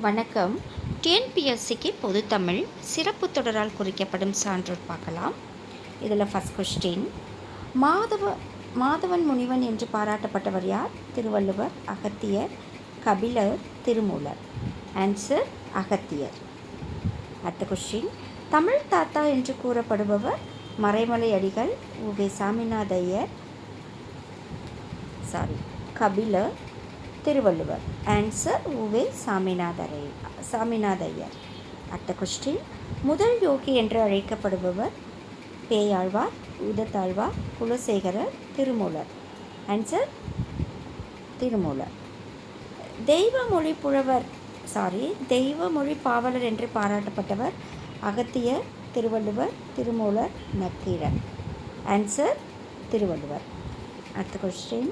வணக்கம். டிஎன்பிஎஸ்சிக்கு பொதுத்தமிழ் சிறப்பு தொடரால் குறிக்கப்படும் சான்றோர் பார்க்கலாம். இதில் ஃபஸ்ட் கொஸ்டின் மாதவ மாதவன் முனிவன் என்று பாராட்டப்பட்டவர் யார்? திருவள்ளுவர் அகத்தியர் கபிலர் திருமூலர். ஆன்சர் அகத்தியர். அடுத்த கொஸ்டின் தமிழ் தாத்தா என்று கூறப்படுபவர் மறைமலை அடிகள் உவே சாமிநாதையர் சாரி கபிலர் திருவள்ளுவர். ஆன்சர் உவே சாமிநாதரை சாமிநாதையர். அடுத்த கொஸ்டின் முதல் யோகி என்று அழைக்கப்படுபவர் பேயாழ்வார் உதத்தாழ்வார் குலசேகரர் திருமூலர். ஆன்சர் திருமூலர். தெய்வ மொழி புலவர் சாரி தெய்வ மொழி பாவலர் என்று பாராட்டப்பட்டவர் அகத்தியர் திருவள்ளுவர் திருமூலர் நக்கீரர். ஆன்சர் திருவள்ளுவர். அடுத்த கொஸ்டின்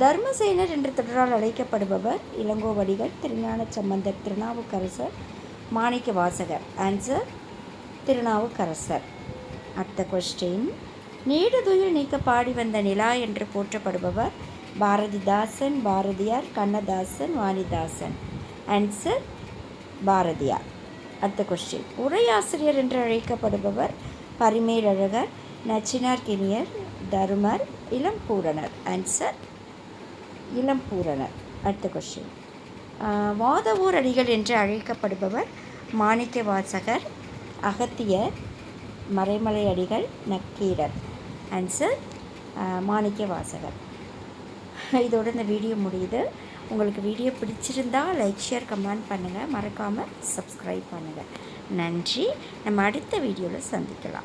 தர்மசேனர் என்ற தொடரால் அழைக்கப்படுபவர் இளங்கோவடிகள் திருஞான சம்பந்தர் திருநாவுக்கரசர் மாணிக்க வாசகர் ஆன்சர் திருநாவுக்கரசர் அடுத்த கொஸ்டின் நீடுதுயில் நீக்க பாடி வந்த நிலா என்று போற்றப்படுபவர் பாரதிதாசன் பாரதியார் கண்ணதாசன் வாணிதாசன். ஆன்சர் பாரதியார். அடுத்த கொஸ்டின் உரையாசிரியர் என்று அழைக்கப்படுபவர் பரிமேலழகர் நச்சினார் கிணியர் தருமர் இளம்பூரணர் ஆன்சர் இளம் பூரணர். அடுத்த கொஸ்டின் வாதவூர் அடிகள் என்று அழைக்கப்படுபவர் மாணிக்க வாசகர் அகத்தியர் மறைமலை அடிகள் நக்கீரர். ஆன்சர் மாணிக்க வாசகர். இதோட இந்த வீடியோ முடியுது. உங்களுக்கு வீடியோ பிடிச்சிருந்தா லைக் ஷேர் கமெண்ட் பண்ணுங்கள் மறக்காமல் சப்ஸ்கிரைப் பண்ணுங்கள் நன்றி. நம்ம அடுத்த வீடியோவில் சந்திக்கலாம்.